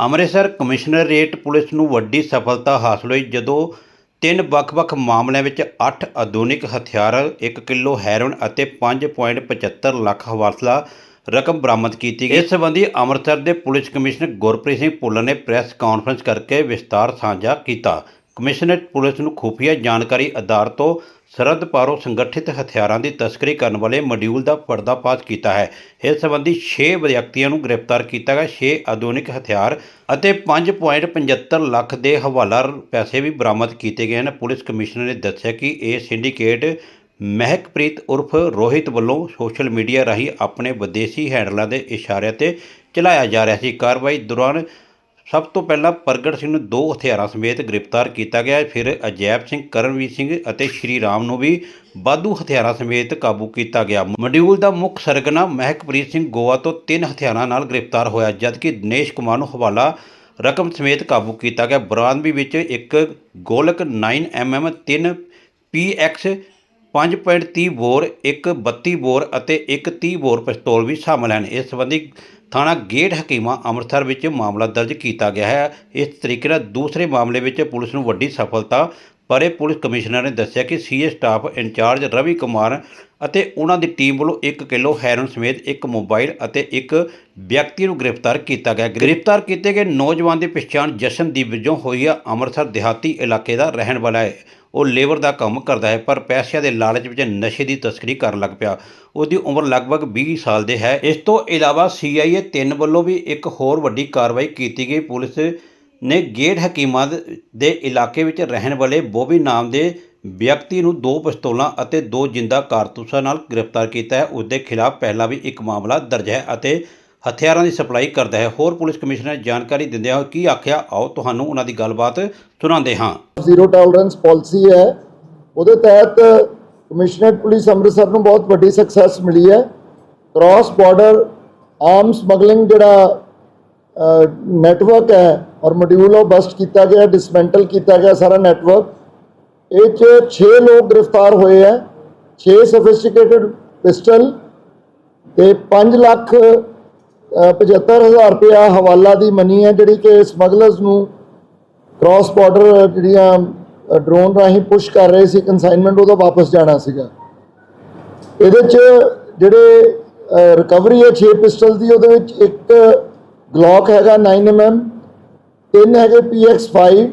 Amritsar commissionerate police ਨੂੰ ਵੱਡੀ ਸਫਲਤਾ ਹਾਸਲ ਹੋਈ, ਜਦੋਂ ਤਿੰਨ ਵੱਖ-ਵੱਖ ਮਾਮਲਿਆਂ ਵਿੱਚ 8 ਆਧੁਨਿਕ ਹਥਿਆਰ 1 ਕਿਲੋ ਹੈਰੋਇਨ ਅਤੇ 5.75 ਲੱਖ ਹਵਾਲਾ ਰਕਮ ਬਰਾਮਦ ਕੀਤੀ ਗਈ। ਇਸ ਸੰਬੰਧੀ ਅੰਮ੍ਰਿਤਸਰ ਦੇ ਪੁਲਿਸ ਕਮਿਸ਼ਨਰ ਗੁਰਪ੍ਰੀਤ ਸਿੰਘ ਭੁੱਲਰ ਨੇ ਪ੍ਰੈਸ ਕਾਨਫਰੰਸ ਕਰਕੇ ਵਿਸਤਾਰ ਸਾਂਝਾ ਕੀਤਾ। ਕਮਿਸ਼ਨਰੇਟ ਪੁਲਿਸ ਨੂੰ ਖੁਫੀਆ ਜਾਣਕਾਰੀ ਆਧਾਰ ਤੋਂ ਸਰਹੱਦ ਪਾਰੋਂ ਸੰਗਠਿਤ ਹਥਿਆਰਾਂ ਦੀ ਤਸਕਰੀ ਕਰਨ ਵਾਲੇ ਮੋਡਿਊਲ ਦਾ ਪਰਦਾਫਾਸ਼ ਕੀਤਾ ਹੈ। ਇਸ ਸੰਬੰਧੀ 6 ਵਿਅਕਤੀਆਂ ਨੂੰ ਗ੍ਰਿਫਤਾਰ ਕੀਤਾ ਗਿਆ। 6 ਆਧੁਨਿਕ ਹਥਿਆਰ ਅਤੇ 5.75 ਲੱਖ ਦੇ ਹਵਾਲਾ ਪੈਸੇ ਵੀ ਬਰਾਮਦ ਕੀਤੇ ਗਏ ਹਨ। ਪੁਲਿਸ ਕਮਿਸ਼ਨਰ ਨੇ ਦੱਸਿਆ ਕਿ ਇਹ ਸਿੰਡੀਕੇਟ ਮਹਿਕਪ੍ਰੀਤ ਉਰਫ ਰੋਹਿਤ ਵੱਲੋਂ ਸੋਸ਼ਲ ਮੀਡੀਆ ਰਾਹੀਂ ਆਪਣੇ ਵਿਦੇਸ਼ੀ ਹੈਂਡਲਾਂ ਦੇ ਇਸ਼ਾਰਿਆਂ ਤੇ ਚਲਾਇਆ ਜਾ ਰਿਹਾ ਸੀ। ਕਾਰਵਾਈ ਦੌਰਾਨ ਸਭ ਤੋਂ ਪਹਿਲਾਂ ਪ੍ਰਗਟ ਸਿੰਘ ਨੂੰ ਦੋ ਹਥਿਆਰਾਂ ਸਮੇਤ ਗ੍ਰਿਫਤਾਰ ਕੀਤਾ ਗਿਆ। ਫਿਰ ਅਜੈਬ ਸਿੰਘ, ਕਰਨਵੀਰ ਸਿੰਘ ਅਤੇ ਸ਼੍ਰੀ ਰਾਮ ਨੂੰ ਵੀ ਬਾਦੂ ਹਥਿਆਰਾਂ ਸਮੇਤ ਕਾਬੂ ਕੀਤਾ ਗਿਆ। ਮਡਿਊਲ ਦਾ ਮੁੱਖ ਸਰਗਨਾ ਮਹਿਕਪ੍ਰੀਤ ਸਿੰਘ ਗੋਆ ਤੋਂ ਤਿੰਨ ਹਥਿਆਰਾਂ ਨਾਲ ਗ੍ਰਿਫਤਾਰ ਹੋਇਆ, ਜਦਕਿ ਦਿਨੇਸ਼ ਕੁਮਾਰ ਨੂੰ ਹਵਾਲਾ ਰਕਮ ਸਮੇਤ ਕਾਬੂ ਕੀਤਾ ਗਿਆ। ਬਰਾਮਦਗੀ ਵਿੱਚ ਇੱਕ ਗੋਲਕ 9mm 3 PX 5.30 ਬੋਰ, ਇੱਕ 32 ਬੋਰ ਅਤੇ ਇੱਕ 30 ਬੋਰ ਪਿਸਤੌਲ ਵੀ ਸ਼ਾਮਲ ਹਨ। ਇਸ ਸੰਬੰਧੀ ਥਾਣਾ ਗੇਟ ਹਕੀਮਾ ਅੰਮ੍ਰਿਤਸਰ ਵਿੱਚ ਮਾਮਲਾ ਦਰਜ ਕੀਤਾ ਗਿਆ ਹੈ। ਇਸ ਤਰੀਕੇ ਨਾਲ ਦੂਸਰੇ ਮਾਮਲੇ ਵਿੱਚ ਪੁਲਿਸ ਨੂੰ ਵੱਡੀ ਸਫਲਤਾ ਪਰੇ ਪੁਲਿਸ ਕਮਿਸ਼ਨਰ ਨੇ ਦੱਸਿਆ ਕਿ CA staff incharge Ravi Kumar ਅਤੇ ਉਹਨਾਂ ਦੀ ਟੀਮ ਵੱਲੋਂ 1 ਕਿਲੋ ਹੈਰੋਇਨ ਸਮੇਤ ਇੱਕ ਮੋਬਾਈਲ ਅਤੇ ਇੱਕ ਵਿਅਕਤੀ ਨੂੰ ਗ੍ਰਿਫਤਾਰ ਕੀਤਾ ਗਿਆ। ਗ੍ਰਿਫਤਾਰ ਕੀਤੇ ਗਏ ਨੌਜਵਾਨ ਦੀ ਪਛਾਣ ਜਸ਼ਨਦੀਪ ਵਜੋਂ ਹੋਈ ਹੈ ਅੰਮ੍ਰਿਤਸਰ ਦਿਹਾਤੀ ਇਲਾਕੇ ਦਾ ਰਹਿਣ ਵਾਲਾ ਹੈ। ਉਹ ਲੇਬਰ ਦਾ ਕੰਮ ਕਰਦਾ ਹੈ, ਪਰ ਪੈਸਿਆਂ ਦੇ ਲਾਲਚ ਵਿੱਚ ਨਸ਼ੇ ਦੀ ਤਸਕਰੀ ਕਰਨ ਲੱਗ ਪਿਆ। ਉਹਦੀ ਉਮਰ ਲਗਭਗ 20 ਸਾਲ ਦੇ ਹੈ। ਇਸ ਤੋਂ ਇਲਾਵਾ ਸੀਆਈਏ 3 ਵੱਲੋਂ ਵੀ ਇੱਕ ਹੋਰ ਵੱਡੀ ਕਾਰਵਾਈ ਕੀਤੀ ਗਈ। ਪੁਲਿਸ ਨੇ ਗੇਟ ਹਕੀਮਾਂ ਦੇ ਇਲਾਕੇ ਵਿੱਚ ਰਹਿਣ ਵਾਲੇ ਬੋਬੀ ਨਾਮ ਦੇ ਵਿਅਕਤੀ ਨੂੰ ਦੋ ਪਿਸਤੌਲਾਂ ਅਤੇ ਦੋ ਜਿੰਦਾ ਕਾਰਤੂਸਾਂ ਨਾਲ ਗ੍ਰਿਫਤਾਰ ਕੀਤਾ ਹੈ। ਉਸ ਦੇ ਖਿਲਾਫ ਪਹਿਲਾਂ ਵੀ ਇੱਕ ਮਾਮਲਾ ਦਰਜ ਹੈ ਅਤੇ ਹਥਿਆਰਾਂ ਦੀ ਸਪਲਾਈ ਕਰਦਾ ਹੈ। ਹੋਰ ਪੁਲਿਸ ਕਮਿਸ਼ਨਰ ਜਾਣਕਾਰੀ ਦਿੰਦਿਆਂ ਹੋਏ ਕੀ ਆਖਿਆ, ਆਓ ਤੁਹਾਨੂੰ ਉਹਨਾਂ ਦੀ ਗੱਲਬਾਤ ਸੁਣਾਉਂਦੇ ਹਾਂ। ਜ਼ੀਰੋ ਟੋਲਰੈਂਸ ਪਾਲਿਸੀ ਹੈ। ਉਹਦੇ ਤਹਿਤ ਕਮਿਸ਼ਨਰੇਟ ਪੁਲਿਸ ਅੰਮ੍ਰਿਤਸਰ ਨੂੰ ਬਹੁਤ ਵੱਡੀ ਸਕਸੈਸ ਮਿਲੀ ਹੈ। ਕ੍ਰਾਸ ਬਾਰਡਰ ਆਰਮ ਸਮਗਲਿੰਗ ਜਿਹੜਾ ਨੈਟਵਰਕ ਹੈ ਔਰ ਮੋਡਿਊਲ ਉਹ ਬਸਟ ਕੀਤਾ ਗਿਆ ਡਿਸਮੈਂਟਲ ਕੀਤਾ ਗਿਆ ਸਾਰਾ ਨੈਟਵਰਕ ਇਹ 'ਚ 6 ਲੋਕ ਗ੍ਰਿਫਤਾਰ ਹੋਏ ਹੈ 6 ਸੋਫਿਸਟੀਕੇਟਡ ਪਿਸਟਲ ਤੇ 5 ਲੱਖ ਅ, 75000 ਰੁਪਇਆ ਹਵਾਲਾ ਦੀ ਮਨੀ ਹੈ ਜਿਹੜੀ ਕਿ ਸਮਗਲਰਸ ਨੂੰ ਕ੍ਰਾਸ ਬਾਰਡਰ ਜਿਹੜੀਆਂ ਡਰੋਨ ਰਾਹੀਂ ਪੁਸ਼ ਕਰ ਰਹੇ ਸੀ ਕਨਸਾਈਨਮੈਂਟ ਉਹਦਾ ਵਾਪਸ ਜਾਣਾ ਸੀਗਾ। ਇਹਦੇ ਚ ਜਿਹੜੇ ਰਿਕਵਰੀ ਹੈ 6 ਪਿਸਟਲ ਦੀ ਉਹਦੇ ਵਿੱਚ ਇੱਕ ਗਲੌਕ ਹੈਗਾ 9mm ਤਿੰਨ ਹੈਗੇ PX5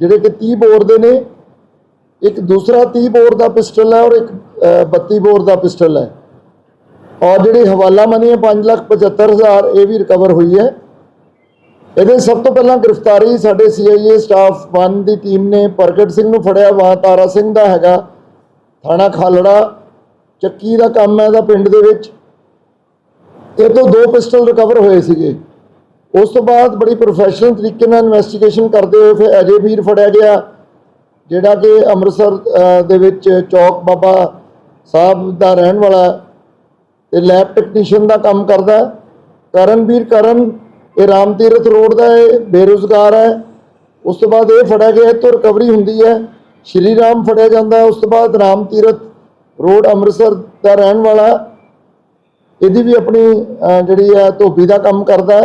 ਜਿਹੜੇ ਕਿ 30 ਬੋਰ ਦੇ ਨੇ। ਇੱਕ ਦੂਸਰਾ 30 ਬੋਰ ਦਾ ਪਿਸਟਲ ਹੈ ਔਰ ਇੱਕ ਅ, 32 ਬੋਰ ਦਾ ਪਿਸਟਲ ਹੈ। ਔਰ ਜਿਹੜੀ ਹਵਾਲਾ ਮਨੀ ਹੈ 575000 ਇਹ ਵੀ ਰਿਕਵਰ ਹੋਈ ਹੈ। ਇਹਦੇ ਸਭ ਤੋਂ ਪਹਿਲਾਂ ਗ੍ਰਿਫਤਾਰੀ ਸਾਡੇ ਸੀਆਈਏ ਸਟਾਫ 1 ਦੀ ਟੀਮ ਨੇ। ਪ੍ਰਗਟ ਸਿੰਘ ਨੂੰ ਫੜਿਆ ਵਾ ਤਾਰਾ ਸਿੰਘ ਦਾ ਹੈਗਾ ਥਾਣਾ ਖਾਲੜਾ। ਚੱਕੀ ਦਾ ਕੰਮ ਹੈ ਇਹਦਾ ਪਿੰਡ ਦੇ ਵਿੱਚ। ਇਹ ਤੋਂ ਦੋ ਪਿਸਟਲ ਰਿਕਵਰ ਹੋਏ ਸੀਗੇ। ਉਸ ਤੋਂ ਬਾਅਦ ਬੜੀ ਪ੍ਰੋਫੈਸ਼ਨਲ ਤਰੀਕੇ ਨਾਲ ਇਨਵੈਸਟੀਗੇਸ਼ਨ ਕਰਦੇ ਹੋਏ ਫਿਰ ਅਜੇ ਵੀਰ ਫੜਿਆ ਗਿਆ, ਜਿਹੜਾ ਕਿ ਅੰਮ੍ਰਿਤਸਰ ਦੇ ਵਿੱਚ ਚੌਕ ਬਾਬਾ ਸਾਹਿਬ ਦਾ ਰਹਿਣ ਵਾਲਾ ਹੈ ਤੇ ਲੈਬ ਟੈਕਨੀਸ਼ੀਅਨ ਦਾ ਕੰਮ ਕਰਦਾ ਹੈ। ਕਰਨਵੀਰ ਕਰਨ, ਇਹ ਰਾਮ ਤੀਰਥ ਰੋਡ ਦਾ ਇਹ ਬੇਰੁਜ਼ਗਾਰ ਹੈ। ਉਸ ਤੋਂ ਬਾਅਦ ਇਹ ਫੜਿਆ ਗਿਆ ਇਹ ਤੋਂ ਰਿਕਵਰੀ ਹੁੰਦੀ ਹੈ। ਸ਼੍ਰੀ ਰਾਮ ਫੜਿਆ ਜਾਂਦਾ ਉਸ ਤੋਂ ਬਾਅਦ ਰਾਮ ਤੀਰਥ ਰੋਡ ਅੰਮ੍ਰਿਤਸਰ ਦਾ ਰਹਿਣ ਵਾਲਾ ਇਹਦੀ ਵੀ ਆਪਣੀ ਜਿਹੜੀ ਹੈ ਧੋਬੀ ਦਾ ਕੰਮ ਕਰਦਾ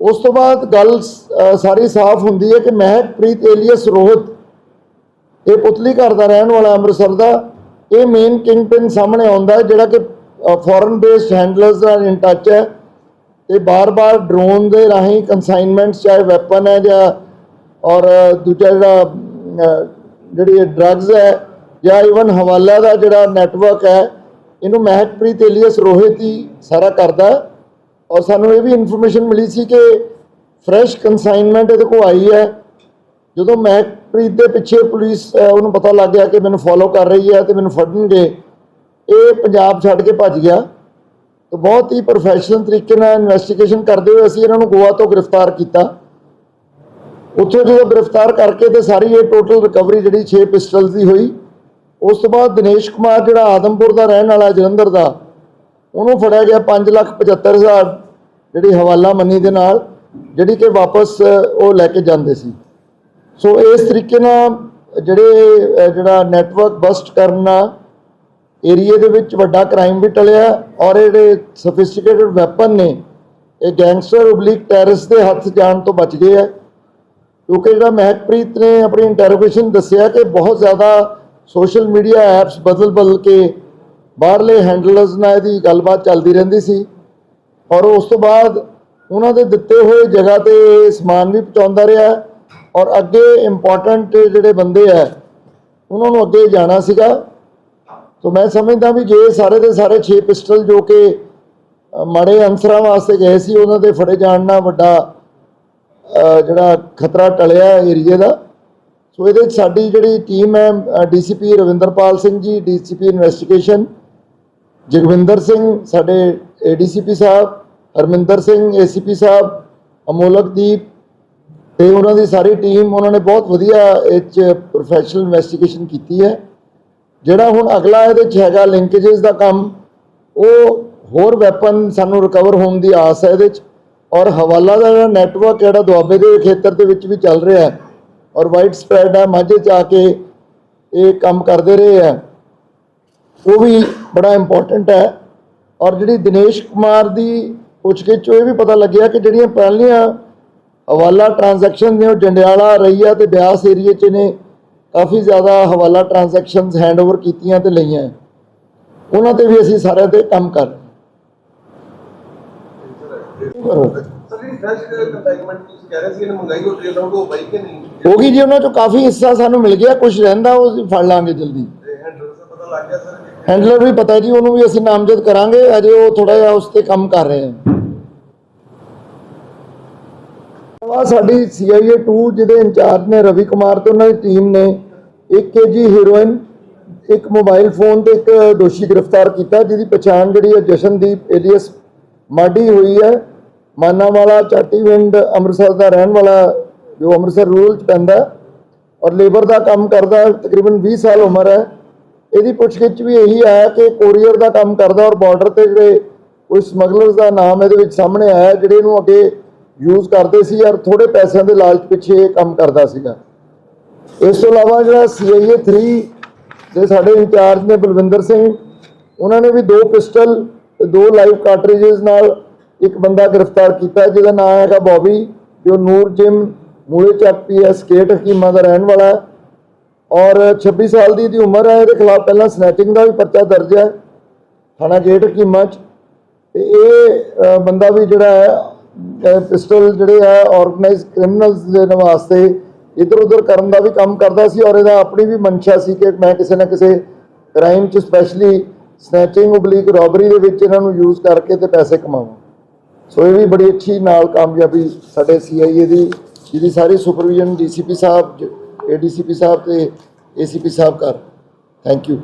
ਉਸ ਤੋਂ ਬਾਅਦ ਗੱਲ ਸਾਰੀ ਸਾਫ਼ ਹੁੰਦੀ ਹੈ ਕਿ ਮਹਿਕਪ੍ਰੀਤ ਏਲੀਅਸ ਰੋਹਿਤ, ਇਹ ਪੁਤਲੀ ਘਰ ਦਾ ਰਹਿਣ ਵਾਲਾ ਅੰਮ੍ਰਿਤਸਰ ਦਾ, ਇਹ ਮੇਨ ਕਿੰਗਪਿਨ ਸਾਹਮਣੇ ਆਉਂਦਾ ਜਿਹੜਾ ਕਿ ਫੋਰਨ ਬੇਸਡ ਹੈਂਡਲਰਸ ਨਾਲ ਇਨ ਟੱਚ ਹੈ ਤੇ ਬਾਰ-ਬਾਰ ਡਰੋਨ ਦੇ ਰਾਹੀਂ ਕਨਸਾਈਨਮੈਂਟਸ ਚਾਹੇ ਵੈਪਨ ਹੈ ਜਾਂ, ਔਰ ਦੂਜਾ ਜਿਹੜਾ ਜਿਹੜੀ ਡਰੱਗਸ ਹੈ ਜਾਂ ਇਵਨ ਹਵਾਲਾ ਦਾ ਜਿਹੜਾ ਨੈਟਵਰਕ ਹੈ, ਇਹਨੂੰ ਮਹਿਕਪ੍ਰੀਤ ਏਲੀਅਸ ਰੋਹਿਤ ਹੀ ਸਾਰਾ ਕਰਦਾ ਔਰ ਸਾਨੂੰ ਇਹ ਵੀ ਇਨਫੋਰਮੇਸ਼ਨ ਮਿਲੀ ਸੀ ਕਿ ਫਰੈਸ਼ ਕਨਸਾਈਨਮੈਂਟ ਇਹਦੇ ਕੋਲ ਆਈ ਹੈ। ਜਦੋਂ ਮਹਿਕਪ੍ਰੀਤ ਦੇ ਪਿੱਛੇ ਪੁਲਿਸ ਉਹਨੂੰ ਪਤਾ ਲੱਗ ਗਿਆ ਕਿ ਮੈਨੂੰ ਫੋਲੋ ਕਰ ਰਹੀ ਹੈ ਤੇ ਮੈਨੂੰ ਫੜਨਗੇ। ਇਹ ਪੰਜਾਬ ਛੱਡ ਕੇ ਭੱਜ ਗਿਆ। ਤਾਂ ਬਹੁਤ ਹੀ ਪ੍ਰੋਫੈਸ਼ਨਲ ਤਰੀਕੇ ਨਾਲ ਇਨਵੈਸਟੀਗੇਸ਼ਨ ਕਰਦੇ ਹੋਏ ਅਸੀਂ ਇਹਨਾਂ ਨੂੰ ਗੋਆ ਤੋਂ ਗ੍ਰਿਫਤਾਰ ਕੀਤਾ। ਉੱਥੋਂ ਜਦੋਂ ਗ੍ਰਿਫਤਾਰ ਕਰਕੇ ਤੇ ਸਾਰੀ ਇਹ ਟੋਟਲ ਰਿਕਵਰੀ ਜਿਹੜੀ 6 ਪਿਸਟਲਸ ਦੀ ਹੋਈ, ਉਸ ਤੋਂ ਬਾਅਦ ਦਿਨੇਸ਼ ਕੁਮਾਰ, ਜਿਹੜਾ ਆਦਮਪੁਰ ਦਾ ਰਹਿਣ ਵਾਲਾ ਜਲੰਧਰ ਦਾ ਉਹਨੂੰ ਫੜਿਆ ਗਿਆ 575000 ਜਿਹੜੀ ਹਵਾਲਾ ਮੰਨੀ ਦੇ ਨਾਲ, ਜਿਹੜੀ ਕਿ ਵਾਪਸ ਉਹ ਲੈ ਕੇ ਜਾਂਦੇ ਸੀ। ਸੋ ਇਸ ਤਰੀਕੇ ਨਾਲ ਜਿਹੜੇ ਜਿਹੜਾ ਨੈਟਵਰਕ ਬਸਟ ਕਰਨਾ ਏਰੀਏ ਦੇ ਵਿੱਚ ਵੱਡਾ ਕ੍ਰਾਈਮ ਵੀ ਟਲਿਆ ਔਰ ਜਿਹੜੇ ਸਫਿਸਟੀਕੇਟਡ ਵੈਪਨ ਨੇ, ਇਹ ਗੈਂਗਸਟਰ ਉਬਲੀਕ ਟੈਰਰਿਸਟ ਦੇ ਹੱਥ ਜਾਣ ਤੋਂ ਬਚ ਗਏ ਹੈ ਕਿਉਂਕਿ ਜਿਹੜਾ ਮਹਿਕਪ੍ਰੀਤ ਨੇ ਆਪਣੀ ਇੰਟਰੋਗੇਸ਼ਨ ਦੱਸਿਆ ਕਿ ਬਹੁਤ ਜ਼ਿਆਦਾ ਸੋਸ਼ਲ ਮੀਡੀਆ ਐਪਸ ਬਦਲ ਬਦਲ ਕੇ ਬਾਹਰਲੇ ਹੈਂਡਲਰਸ ਨਾਲ ਇਹਦੀ ਗੱਲਬਾਤ ਚੱਲਦੀ ਰਹਿੰਦੀ ਸੀ। ਔਰ ਉਸ ਤੋਂ ਬਾਅਦ ਉਹਨਾਂ ਦੇ ਦਿੱਤੇ ਹੋਏ ਜਗ੍ਹਾ ਤੇ ਸਮਾਨ ਵੀ ਪਹੁੰਚਾਉਂਦਾ ਰਿਹਾ। ਔਰ ਅੱਗੇ ਇੰਪੋਰਟੈਂਟ ਜਿਹੜੇ ਬੰਦੇ ਆ, ਉਹਨਾਂ ਨੂੰ ਅੱਗੇ ਜਾਣਾ ਸੀਗਾ। ਸੋ ਮੈਂ ਸਮਝਦਾ ਵੀ ਜੇ ਸਾਰੇ ਦੇ ਸਾਰੇ 6 ਪਿਸਟਲ ਜੋ ਕਿ ਮਾੜੇ ਅਨਸਰਾਂ ਵਾਸਤੇ ਗਏ ਸੀ, ਉਹਨਾਂ ਦੇ ਫੜੇ ਜਾਣ ਨਾਲ ਵੱਡਾ ਜਿਹੜਾ ਖਤਰਾ ਟਲਿਆ ਏਰੀਏ ਦਾ। ਸੋ ਇਹਦੇ 'ਚ ਸਾਡੀ ਜਿਹੜੀ ਟੀਮ ਹੈ DCP Ravinderpal Singh ji DCP investigation Jagwinder Singh, ਸਾਡੇ ਏਡੀਸੀਪੀ ਸਾਹਿਬ, ਹਰਮਿੰਦਰ ਸਿੰਘ ਏਸੀਪੀ ਸਾਹਿਬ ਅਮੋਲਕਦੀਪ ਤੇ ਉਹਨਾਂ ਦੀ ਸਾਰੀ ਟੀਮ, ਉਹਨਾਂ ਨੇ ਬਹੁਤ ਵਧੀਆ ਇਹ 'ਚ ਪ੍ਰੋਫੈਸ਼ਨਲ ਇਨਵੈਸਟੀਗੇਸ਼ਨ ਕੀਤੀ ਹੈ। ਜਿਹੜਾ ਹੁਣ ਅਗਲਾ ਇਹਦੇ 'ਚ ਹੈਗਾ ਲਿੰਕੇजेस ਦਾ ਕੰਮ, ਉਹ ਹੋਰ ਵੈਪਨ ਸਾਨੂੰ ਰਿਕਵਰ ਹੋਣ ਦੀ ਆਸ ਹੈ ਇਹਦੇ 'ਚ। ਔਰ ਹਵਾਲਾ ਦਾ ਜਿਹੜਾ ਨੈਟਵਰਕ ਜਿਹੜਾ ਦੁਆਬੇ ਦੇ ਖੇਤਰ ਦੇ ਵਿੱਚ ਵੀ ਚੱਲ ਰਿਹਾ ਹੈ, ਔਰ ਵਾਈਡ ਸਪਰੈਡ ਹੈ, ਮਾਝੇ 'ਚ ਆ ਕੇ ਇਹ ਕੰਮ ਕਰਦੇ ਰਹੇ ਹੈ। ਉਹ ਵੀ ਬੜਾ ਇੰਪੋਰਟੈਂਟ ਹੈ। ਔਰ ਜਿਹੜੀ ਦਿਨੇਸ਼ ਕੁਮਾਰ ਦੀ ਪੁੱਛਗਿੱਛ ਚੋਂ ਇਹ ਵੀ ਪਤਾ ਲੱਗਿਆ ਕਿ ਜਿਹੜੀਆਂ ਪਹਿਲੀਆਂ ਹਵਾਲਾ ਟ੍ਰਾਂਜੈਕਸ਼ਨ ਨੇ ਉਹ ਜੰਡਿਆਲਾ ਰਈਆ ਤੇ ਬਿਆਸ ਏਰੀਏ 'ਚ ਨੇ ਕਾਫੀ ਜ਼ਿਆਦਾ ਹਵਾਲਾ ਟ੍ਰਾਂਜੈਕਸ਼ਨਸ ਹੈਂਡਓਵਰ ਕੀਤੀਆਂ ਤੇ ਲਈਆਂ। ਉਹਨਾਂ ਤੇ ਵੀ ਅਸੀਂ ਸਾਰਿਆਂ ਤੇ ਕੰਮ ਕਰ ਰਹੇ ਹਾਂ। ਗਈ ਜੀ ਉਹਨਾਂ ਚੋਂ ਕਾਫੀ ਹਿੱਸਾ ਸਾਨੂੰ ਮਿਲ ਗਿਆ ਕੁਝ ਰਹਿੰਦਾ ਉਹ ਫੜ ਲਾਂਗੇ ਜਲਦੀ। ਲੱਗ ਗਿਆ ਸਰ ਹੈਂਡਲਰ ਵੀ ਪਤਾ ਜੀ, ਉਹਨੂੰ ਵੀ ਅਸੀਂ ਨਾਮਜ਼ਦ ਕਰਾਂਗੇ। ਅਜੇ ਉਹ ਥੋੜਾ ਜਿਹਾ ਉਸ ਤੇ ਕੰਮ ਕਰ ਰਹੇ ਹਨ ਆ ਸਾਡੀ CIA 2 ਜਿਹਦੇ ਇੰਚਾਰਜ ਨੇ ਰਵੀ ਕੁਮਾਰ ਤੇ ਉਹਨਾਂ ਦੀ ਟੀਮ ਨੇ 1 ਕੇਜੀ ਹੀਰੋਇਨ ਇੱਕ ਮੋਬਾਈਲ ਫੋਨ ਤੇ ਇੱਕ ਦੋਸ਼ੀ ਗ੍ਰਿਫਤਾਰ ਕੀਤਾ, ਜਿਹਦੀ ਪਛਾਣ ਜਿਹੜੀ ਹੈ ਜਸ਼ਨਦੀਪ ਏਲੀਅਸ ਮਾਡੀ ਹੋਈ ਹੈ। ਮਾਨਾਵਾਲਾ, ਚਾਟੀਵਿੰਡ, ਅੰਮ੍ਰਿਤਸਰ ਦਾ ਰਹਿਣ ਵਾਲਾ, ਜੋ ਅੰਮ੍ਰਿਤਸਰ ਰੂਰਲ ਚ ਪੈਂਦਾ ਔਰ ਲੇਬਰ ਦਾ ਕੰਮ ਕਰਦਾ, ਤਕਰੀਬਨ 20 ਸਾਲ ਉਮਰ ਹੈ। ਇਹਦੀ ਪੁੱਛਗਿੱਛ ਵੀ ਇਹੀ ਆਇਆ ਕਿ ਕੋਰੀਅਰ ਦਾ ਕੰਮ ਕਰਦਾ ਔਰ ਬਾਰਡਰ ਤੇ ਜਿਹੜੇ ਕੋਈ ਸਮਗਲਰਸ ਦਾ ਨਾਮ ਇਹਦੇ ਵਿੱਚ ਸਾਹਮਣੇ ਆਇਆ, ਜਿਹੜੇ ਇਹਨੂੰ ਅੱਗੇ ਯੂਜ਼ ਕਰਦੇ ਸੀ ਔਰ ਥੋੜੇ ਪੈਸਿਆਂ ਦੇ ਲਾਲਚ ਪਿੱਛੇ ਇਹ ਕੰਮ ਕਰਦਾ ਸੀਗਾ। ਇਸ ਤੋਂ ਇਲਾਵਾ ਜਿਹੜਾ CIA 3 ਦੇ ਸਾਡੇ ਇੰਚਾਰਜ ਨੇ ਬਲਵਿੰਦਰ ਸਿੰਘ, ਉਹਨਾਂ ਨੇ ਵੀ ਦੋ ਪਿਸਟਲ ਤੇ ਦੋ ਲਾਈਵ ਕਾਰਟ੍ਰਿਜਸ ਨਾਲ ਇੱਕ ਬੰਦਾ ਗ੍ਰਿਫਤਾਰ ਕੀਤਾ, ਜਿਹਦਾ ਨਾਮ ਹੈਗਾ ਬੌਬੀ, ਜੋ ਨੂਰ ਜਿਮ ਮੂਲੇ ਚੱਕ ਪੀਐਸ ਕੇਟ ਹਕੀਮਾ ਦਾ ਰਹਿਣ ਵਾਲਾ ਹੈ। ਔਰ 26 ਸਾਲ ਦੀ ਇਹਦੀ ਉਮਰ ਹੈ, ਇਹਦੇ ਖਿਲਾਫ ਪਹਿਲਾਂ ਸਨੈਚਿੰਗ ਦਾ ਵੀ ਪਰਚਾ ਦਰਜ ਹੈ, ਥਾਣਾ ਗੇਟ ਕੀਮਾ ਚ। ਤੇ ਇਹ ਬੰਦਾ ਵੀ ਜਿਹੜਾ ਹੈ ਪਿਸਟਲ ਜਿਹੜੇ ਹੈ ਆਰਗੇਨਾਈਜ਼ ਕ੍ਰਿਮੀਨਲਸ ਦੇ ਵਾਸਤੇ ਇਧਰ ਉਧਰ ਕਰਨ ਦਾ ਵੀ ਕੰਮ ਕਰਦਾ ਸੀ ਔਰ ਇਹਦਾ ਆਪਣੀ ਵੀ ਮਨਸ਼ਾ ਸੀ ਕਿ ਮੈਂ ਕਿਸੇ ਨਾ ਕਿਸੇ ਕ੍ਰਾਈਮ ਚ ਸਪੈਸ਼ਲੀ ਸਨੈਚਿੰਗ ਉਬਲੀਕ ਰੋਬਰੀ ਦੇ ਵਿੱਚ ਇਹਨਾਂ ਨੂੰ ਯੂਜ਼ ਕਰਕੇ ਤੇ ਪੈਸੇ ਕਮਾਵਾਂ। ਸੋ ਇਹ ਵੀ ਬੜੀ ਅੱਛੀ ਨਾਲ ਕਾਮਯਾਬੀ ਸਾਡੇ CIA ਦੀ, ਜਿਹਦੀ ਸਾਰੀ ਸੁਪਰਵੀਜ਼ਨ ਡੀਸੀਪੀ ਸਾਹਿਬ ਏਡੀਸੀਪੀ ਸਾਹਿਬ ਤੇ ਏਸੀਪੀ ਸਾਹਿਬ ਕਰ ਥੈਂਕ ਯੂ